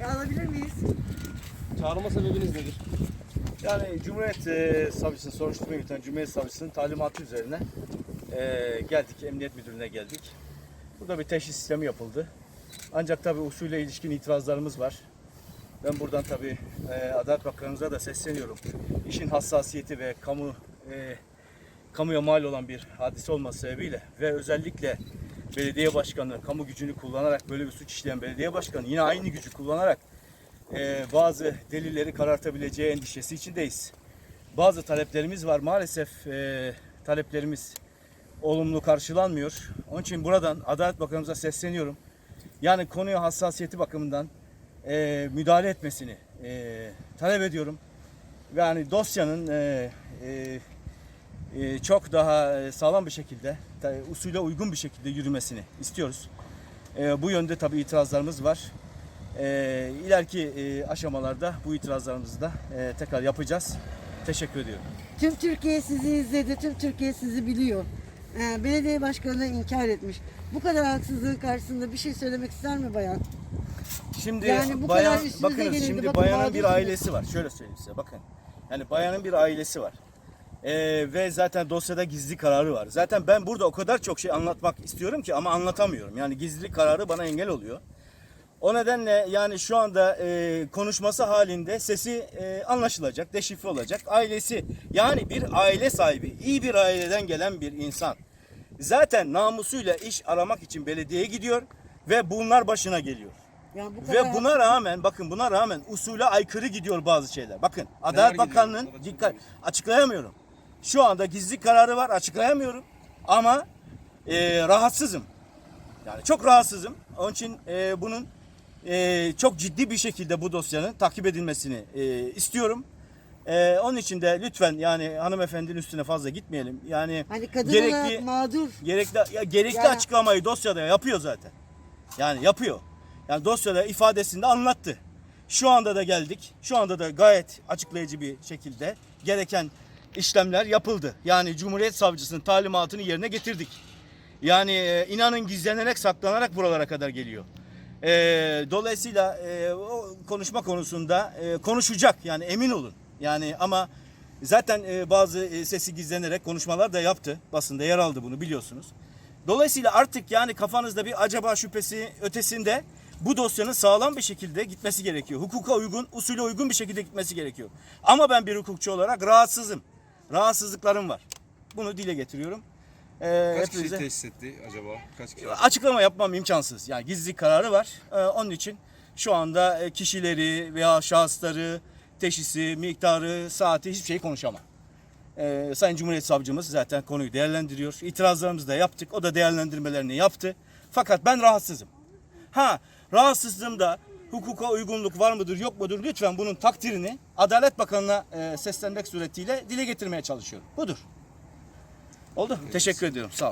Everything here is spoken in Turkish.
alabilir miyiz? Çağırma sebebiniz nedir? Yani Cumhuriyet e, Savcısının, soruşturma yürüten Cumhuriyet Savcısının talimatı üzerine e, geldik, Emniyet Müdürlüğü'ne geldik. Burada bir teşhis sistemi yapıldı. Ancak tabii usule ilişkin itirazlarımız var. Ben buradan tabii e, Adalet Bakanımıza da sesleniyorum. İşin hassasiyeti ve kamu e, kamuya mal olan bir hadise olması sebebiyle ve özellikle belediye başkanı kamu gücünü kullanarak böyle bir suç işleyen belediye başkanı yine aynı gücü kullanarak e, bazı delilleri karartabileceği endişesi içindeyiz. Bazı taleplerimiz var. Maalesef e, taleplerimiz olumlu karşılanmıyor. Onun için buradan Adalet Bakanımıza sesleniyorum. Yani konuya hassasiyeti bakımından e, müdahale etmesini e, talep ediyorum. Yani dosyanın e, e, çok daha e, sağlam bir şekilde, usule uygun bir şekilde yürümesini istiyoruz. E, bu yönde tabii itirazlarımız var. E, ileriki e, aşamalarda bu itirazlarımızı da e, tekrar yapacağız. Teşekkür ediyorum. Tüm Türkiye sizi izledi, tüm Türkiye sizi biliyor. Belediye başkanı inkar etmiş. Bu kadar haksızlığın karşısında bir şey söylemek ister mi bayan? Şimdi Yani bu bayan, kadar bakınız şimdi bakın bayanın bir ailesi var. Şöyle söyleyeyim size bakın. Yani bayanın bir ailesi var. E, ve zaten dosyada gizli kararı var. Zaten ben burada o kadar çok şey anlatmak istiyorum ki ama anlatamıyorum. Yani gizli kararı bana engel oluyor. O nedenle yani şu anda e, konuşması halinde sesi e, anlaşılacak, deşifre olacak. Ailesi yani bir aile sahibi, iyi bir aileden gelen bir insan. Zaten namusuyla iş aramak için belediyeye gidiyor ve bunlar başına geliyor. Yani bu kadar Ve buna rağmen bakın buna rağmen usule aykırı gidiyor bazı şeyler. Bakın Adalet? Bakanlığı'nın dikkat açıklayamıyorum. Şu anda gizli kararı var açıklayamıyorum ama e, rahatsızım. Yani çok rahatsızım. Onun için e, bunun e, çok ciddi bir şekilde bu dosyanın takip edilmesini e, istiyorum. E, onun için de lütfen yani hanımefendinin üstüne fazla gitmeyelim. Yani Hani kadın gerekli mağdur. gerekli ya gerekli Yani- açıklamayı dosyada yapıyor zaten. Yani yapıyor. Yani dosyada ifadesinde anlattı. Şu anda da geldik. Şu anda da gayet açıklayıcı bir şekilde gereken işlemler yapıldı. Yani Cumhuriyet Savcısının talimatını yerine getirdik. Yani e, inanın gizlenerek saklanarak buralara kadar geliyor. E, dolayısıyla e, o konuşma konusunda e, konuşacak yani emin olun. Yani ama zaten e, bazı e, sesi gizlenerek konuşmalar da yaptı. Basında yer aldı bunu biliyorsunuz. Dolayısıyla artık yani kafanızda bir acaba şüphesi ötesinde bu dosyanın sağlam bir şekilde gitmesi gerekiyor. Hukuka uygun, usule uygun bir şekilde gitmesi gerekiyor. Ama ben bir hukukçu olarak rahatsızım. Rahatsızlıklarım var. Bunu dile getiriyorum. Ee, Kaç kişi hepinize- teşhis etti acaba? Kaç kişi? Açıklama yapmam imkansız. Yani gizli kararı var. Ee, onun için şu anda e, kişileri veya şahısları, teşhisi, miktarı, saati hiçbir şey konuşamam. Ee, Sayın Cumhuriyet Savcımız zaten konuyu değerlendiriyor. İtirazlarımızı da yaptık. O da değerlendirmelerini yaptı. Fakat ben rahatsızım. Ha rahatsızlığımda hukuka uygunluk var mıdır yok mudur lütfen bunun takdirini Adalet Bakanı'na e, seslenmek suretiyle dile getirmeye çalışıyorum. Budur. Oldu. Teşekkür ediyorum. Sağ olun.